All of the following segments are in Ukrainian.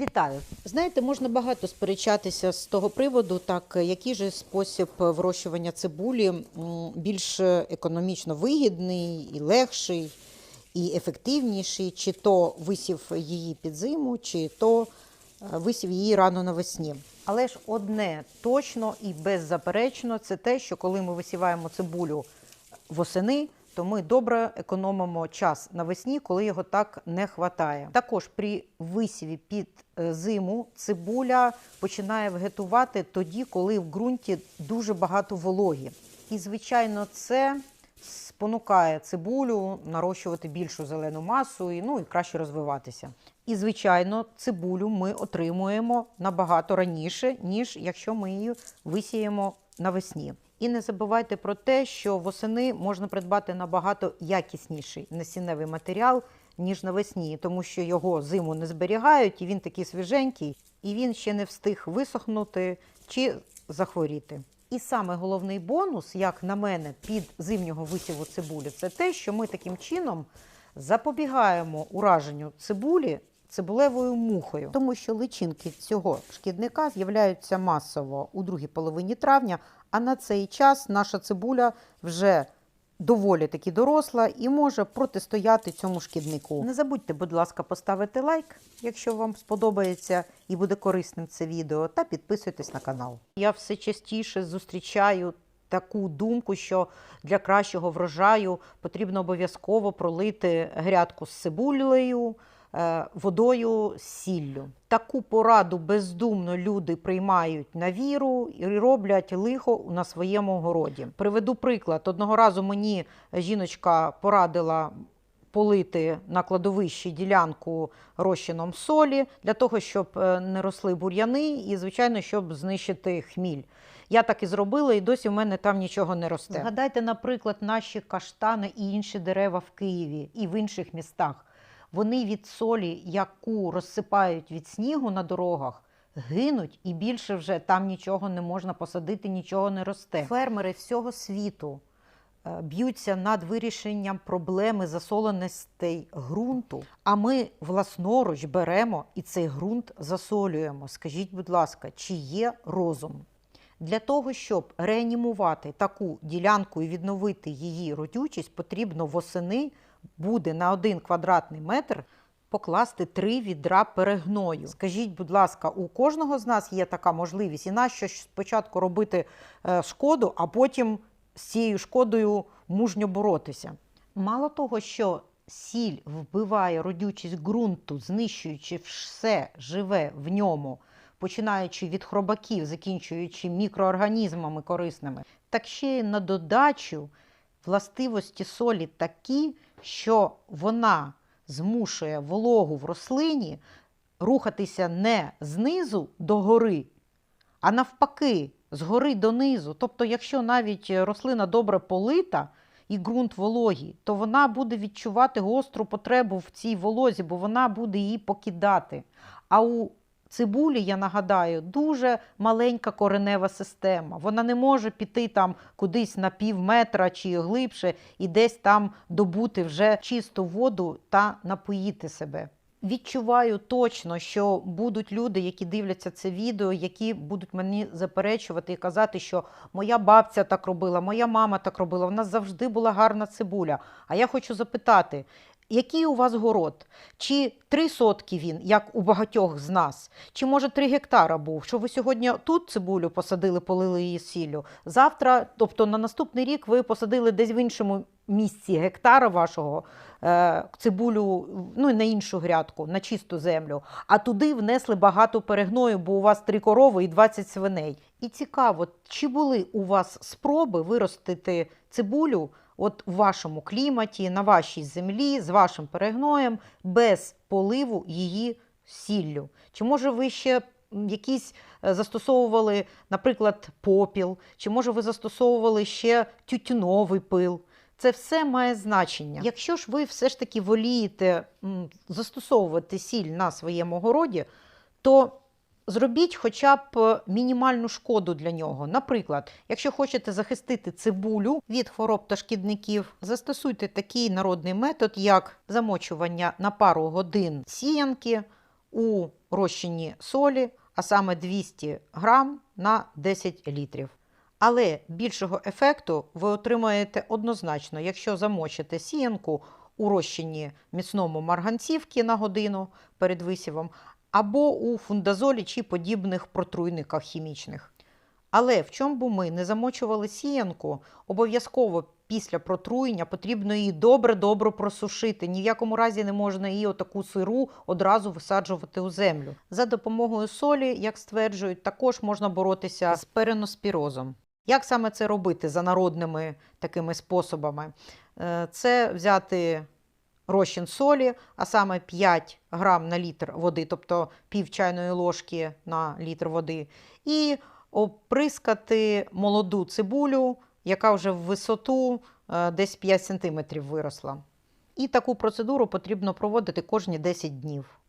Вітаю! Знаєте, можна багато сперечатися з того приводу, так який же спосіб вирощування цибулі більш економічно вигідний і легший, і ефективніший, чи то висів її під зиму, чи то е, висів її рано навесні. Але ж одне точно і беззаперечно це те, що коли ми висіваємо цибулю восени, то ми добре економимо час навесні, коли його так не вистачає. Також при висіві під е, зиму цибуля починає вегетувати тоді, коли в ґрунті дуже багато вологі. І, звичайно, це спонукає цибулю нарощувати більшу зелену масу і, ну, і краще розвиватися. І, звичайно, цибулю ми отримуємо набагато раніше, ніж якщо ми її висіємо навесні. І не забувайте про те, що восени можна придбати набагато якісніший насінневий матеріал, ніж навесні, тому що його зиму не зберігають, і він такий свіженький, і він ще не встиг висохнути чи захворіти. І саме головний бонус, як на мене, під зимнього висіву цибулі, це те, що ми таким чином запобігаємо ураженню цибулі цибулевою мухою, тому що личинки цього шкідника з'являються масово у другій половині травня, а на цей час наша цибуля вже доволі таки доросла і може протистояти цьому шкіднику. Не забудьте, будь ласка, поставити лайк, якщо вам сподобається і буде корисним це відео, та підписуйтесь на канал. Я все частіше зустрічаю таку думку, що для кращого врожаю потрібно обов'язково пролити грядку з цибулею. Е, Водою сіллю. Таку пораду бездумно люди приймають на віру і роблять лихо на своєму городі. Приведу приклад. Одного разу мені жіночка порадила полити на кладовищі ділянку розчином солі для того, щоб е, не росли бур'яни, і, звичайно, щоб знищити хміль. Я так і зробила, і досі в мене там нічого не росте. Згадайте, наприклад, наші каштани і інші дерева в Києві і в інших містах. Вони від солі, яку розсипають від снігу на дорогах, гинуть і більше вже там нічого не можна посадити, нічого не росте. Фермери всього світу е, б'ються над вирішенням проблеми засоленостей ґрунту. А ми власноруч беремо і цей ґрунт засолюємо. Скажіть, будь ласка, чи є розум? Для того, щоб реанімувати таку ділянку і відновити її родючість, потрібно восени буде на один квадратний метр покласти три відра перегною. Скажіть, будь ласка, у кожного з нас є така можливість, і нащо спочатку робити е, шкоду, а потім з цією шкодою мужньо боротися? Мало того, що сіль вбиває родючість ґрунту, знищуючи все живе в ньому, починаючи від хробаків, закінчуючи мікроорганізмами корисними, так ще й на додачу властивості солі такі, що вона змушує вологу в рослині рухатися не знизу до гори, а навпаки, згори донизу. Тобто, якщо навіть рослина добре полита і ґрунт вологий, то вона буде відчувати гостру потребу в цій волозі, бо вона буде її покидати. А у цибулі, я нагадаю, дуже маленька коренева система. Вона не може піти там кудись на пів метра чи глибше і десь там добути вже чисту воду та напоїти себе. Відчуваю точно, що будуть люди, які дивляться це відео, які будуть мені заперечувати і казати, що моя бабця так робила, моя мама так робила, в нас завжди була гарна цибуля. А я хочу запитати, який у вас город? Чи три сотки він, як у багатьох з нас? Чи може три гектара був? Що ви сьогодні тут цибулю посадили, полили її сіллю? Завтра, тобто на наступний рік, ви посадили десь в іншому місці гектара вашого е, цибулю, ну і на іншу грядку, на чисту землю, а туди внесли багато перегною, бо у вас три корови і 20 свиней. І цікаво, чи були у вас спроби виростити цибулю от у вашому кліматі, на вашій землі, з вашим перегноєм, без поливу її сіллю? Чи може ви ще якісь е, застосовували, наприклад, попіл, чи може ви застосовували ще тютюновий пил? Це все має значення. Якщо ж ви все ж таки волієте застосовувати сіль на своєму городі, то зробіть хоча б е, мінімальну шкоду для нього. Наприклад, якщо хочете захистити цибулю від хвороб та шкідників, застосуйте такий народний метод, як замочування на пару годин сіянки у розчині солі, а саме 200 грам на 10 літрів. Але більшого ефекту ви отримаєте однозначно, якщо замочите сіянку у розчині міцному марганцівки на годину перед висівом, або у фундазолі чи подібних протруйниках хімічних. Але в чому б ми не замочували сіянку, обов'язково після протруєння потрібно її добре-добре просушити. Ні в якому разі не можна її отаку сиру одразу висаджувати у землю. За допомогою солі, як стверджують, також можна боротися з переноспірозом. Як саме це робити за народними такими способами? Е, Це взяти розчин солі, а саме 5 грам на літр води, тобто пів чайної ложки на літр води, і оприскати молоду цибулю, яка вже в висоту е, десь 5 см виросла. І таку процедуру потрібно проводити кожні 10 днів.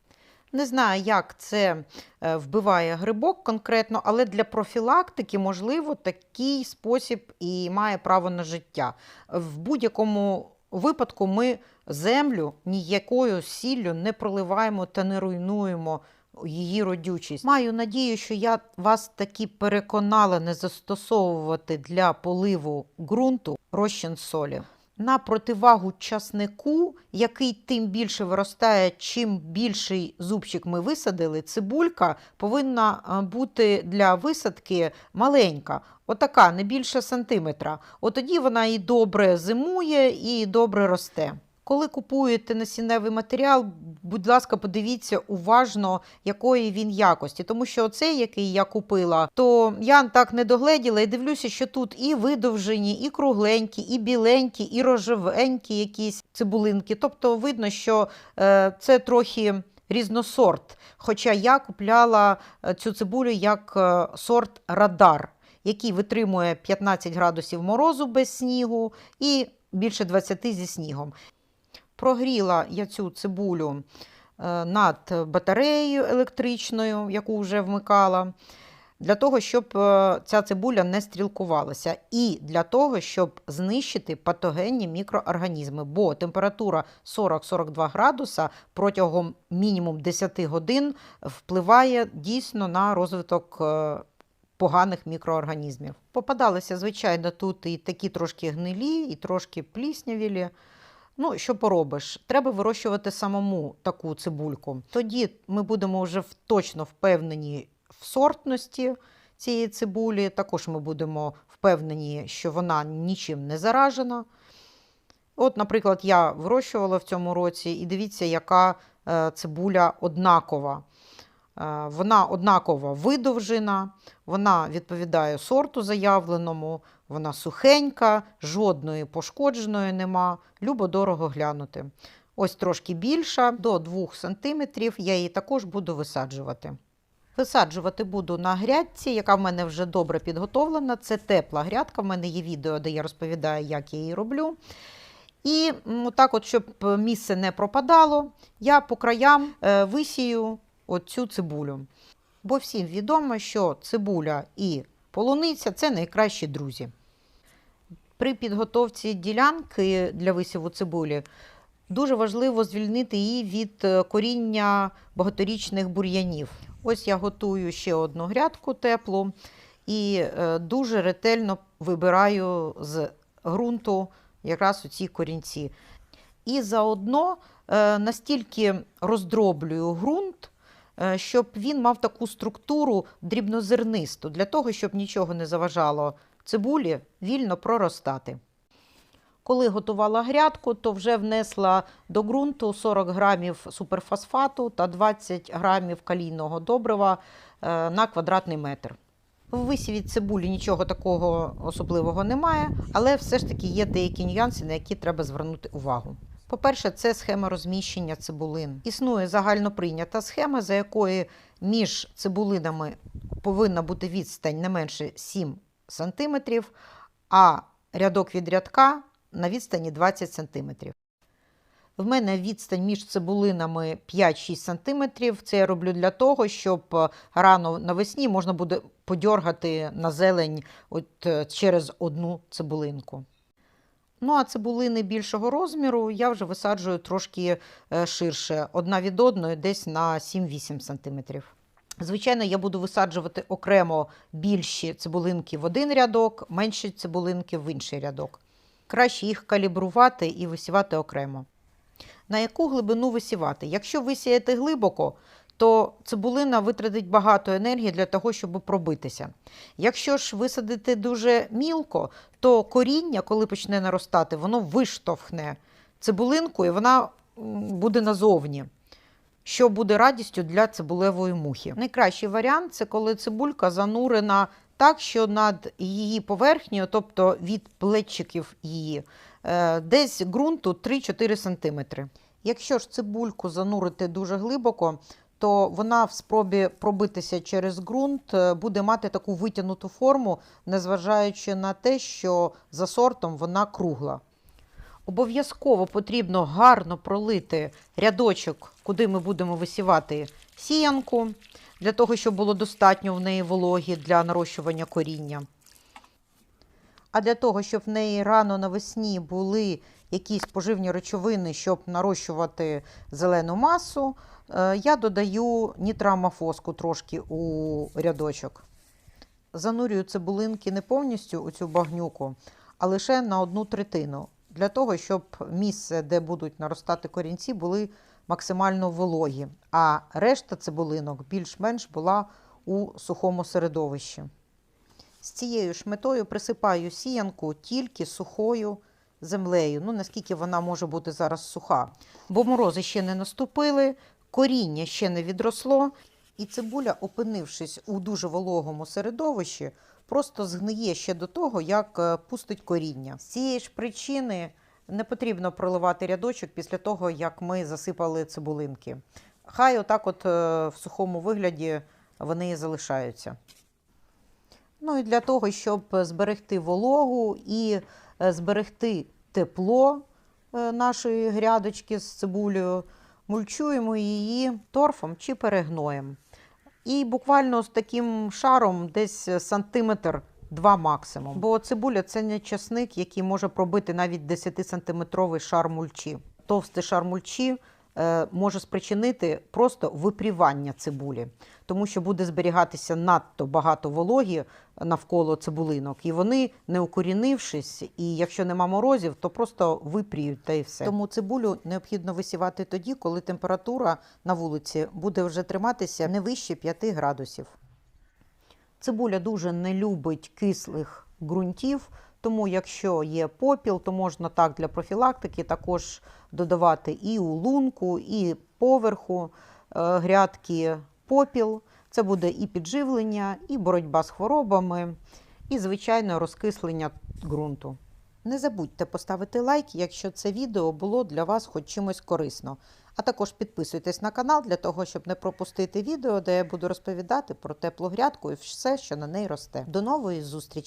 Не знаю, як це е, вбиває грибок конкретно, але для профілактики, можливо, такий спосіб і має право на життя. В будь-якому випадку ми землю ніякою сіллю не проливаємо та не руйнуємо її родючість. Маю надію, що я вас таки переконала не застосовувати для поливу ґрунту розчин солі. На противагу часнику, який тим більше виростає, чим більший зубчик ми висадили, цибулька повинна бути для висадки маленька, отака, не більше сантиметра. От тоді вона і добре зимує, і добре росте. Коли купуєте насінневий матеріал, будь ласка, подивіться уважно, якої він якості. Тому що оцей, який я купила, то я так не догледіла і дивлюся, що тут і видовжені, і кругленькі, і біленькі, і рожевенькі якісь цибулинки. Тобто видно, що е, це трохи різносорт. Хоча я купляла е, цю цибулю як е, сорт радар, який витримує 15 градусів морозу без снігу і більше 20 зі снігом. Прогріла я цю цибулю е, над батареєю електричною, яку вже вмикала, для того, щоб е, ця цибуля не стрілкувалася, і для того, щоб знищити патогенні мікроорганізми, бо температура 40-42 градуса протягом мінімум 10 годин впливає дійсно на розвиток е, поганих мікроорганізмів. Попадалися, звичайно, тут і такі трошки гнилі, і трошки пліснявілі. Ну, що поробиш? Треба вирощувати самому таку цибульку. Тоді ми будемо вже точно впевнені в сортності цієї цибулі. Також ми будемо впевнені, що вона нічим не заражена. От, наприклад, я вирощувала в цьому році, і дивіться, яка е, цибуля однакова. Е, Вона однаково видовжена, вона відповідає сорту заявленому, вона сухенька, жодної пошкодженої нема. Любо дорого глянути. Ось трошки більша, до 2 см, я її також буду висаджувати. Висаджувати буду на грядці, яка в мене вже добре підготовлена. Це тепла грядка. В мене є відео, де я розповідаю, як я її роблю. І так, от, щоб місце не пропадало, я по краям е, висію оцю цибулю. Бо всім відомо, що цибуля і полуниця це найкращі друзі. При підготовці ділянки для висіву цибулі дуже важливо звільнити її від е, коріння багаторічних бур'янів. Ось я готую ще одну грядку теплу і е, дуже ретельно вибираю з ґрунту якраз оці корінці. І заодно е, настільки роздроблюю ґрунт, щоб він мав таку структуру дрібнозернисту, для того, щоб нічого не заважало цибулі вільно проростати. Коли готувала грядку, то вже внесла до ґрунту 40 грамів суперфосфату та 20 грамів калійного добрива е, на квадратний метр. В висіві цибулі нічого такого особливого немає, але все ж таки є деякі нюанси, на які треба звернути увагу. По-перше, це схема розміщення цибулин. Існує загальноприйнята схема, за якою між цибулинами повинна бути відстань не менше 7 см, а рядок від рядка на відстані 20 см. В мене відстань між цибулинами 5-6 см. Це я роблю для того, щоб е, рано навесні можна буде подьоргати на зелень от, е, через одну цибулинку. Ну, а цибулини більшого розміру я вже висаджую трошки е, ширше, одна від одної, десь на 7-8 см. Звичайно, я буду висаджувати окремо більші цибулинки в один рядок, менші цибулинки в інший рядок. Краще їх калібрувати і висівати окремо. На яку глибину висівати? Якщо висіяти глибоко, то цибулина витратить багато енергії для того, щоб пробитися. Якщо ж висадити дуже мілко, то коріння, коли почне наростати, воно виштовхне цибулинку і вона буде назовні, що буде радістю для цибулевої мухи. Найкращий варіант це коли цибулька занурена так, що над її поверхнею, тобто від плечиків її, е, десь ґрунту 3-4 см. Якщо ж цибульку занурити дуже глибоко, то вона в спробі пробитися через ґрунт е, буде мати таку витягнуту форму, незважаючи на те, що за сортом вона кругла. Обов'язково потрібно гарно пролити рядочок, куди ми будемо висівати сіянку, для того, щоб було достатньо в неї вологі для нарощування коріння. А для того, щоб в неї рано навесні були якісь поживні речовини, щоб нарощувати зелену масу, я додаю нітрамофоску трошки у рядочок. Занурюю цибулинки не повністю у цю багнюку, а лише на одну третину, для того, щоб місце, де будуть наростати корінці, були максимально вологі, а решта цибулинок більш-менш була у сухому середовищі. З цією ж метою присипаю сіянку тільки сухою землею. Ну, наскільки вона може бути зараз суха. Бо морози ще не наступили, коріння ще не відросло, і цибуля, опинившись у дуже вологому середовищі, просто згниє ще до того, як е, пустить коріння. З цієї ж причини не потрібно проливати рядочок після того, як ми засипали цибулинки. Хай отак, от е, в сухому вигляді, вони залишаються. Ну і для того, щоб зберегти вологу і е, зберегти тепло нашої грядочки з цибулею, мульчуємо її торфом чи перегноєм. І буквально з таким шаром десь сантиметр два максимум. Бо цибуля це не часник, який може пробити навіть 10-сантиметровий шар мульчі. Товстий шар мульчі може спричинити просто випрівання цибулі, тому що буде зберігатися надто багато вологі навколо цибулинок, і вони, не укорінившись, і якщо нема морозів, то просто випріють та й все. Тому цибулю необхідно висівати тоді, коли температура на вулиці буде вже триматися не вище 5 градусів. Цибуля дуже не любить кислих ґрунтів, тому якщо є попіл, то можна так для профілактики також додавати і у лунку, і поверху е, грядки попіл. Це буде і підживлення, і боротьба з хворобами, і, звичайно, розкислення ґрунту. Не забудьте поставити лайк, якщо це відео було для вас хоч чимось корисно. А також підписуйтесь на канал для того, щоб не пропустити відео, де я буду розповідати про теплу грядку і все, що на неї росте. До нової зустрічі!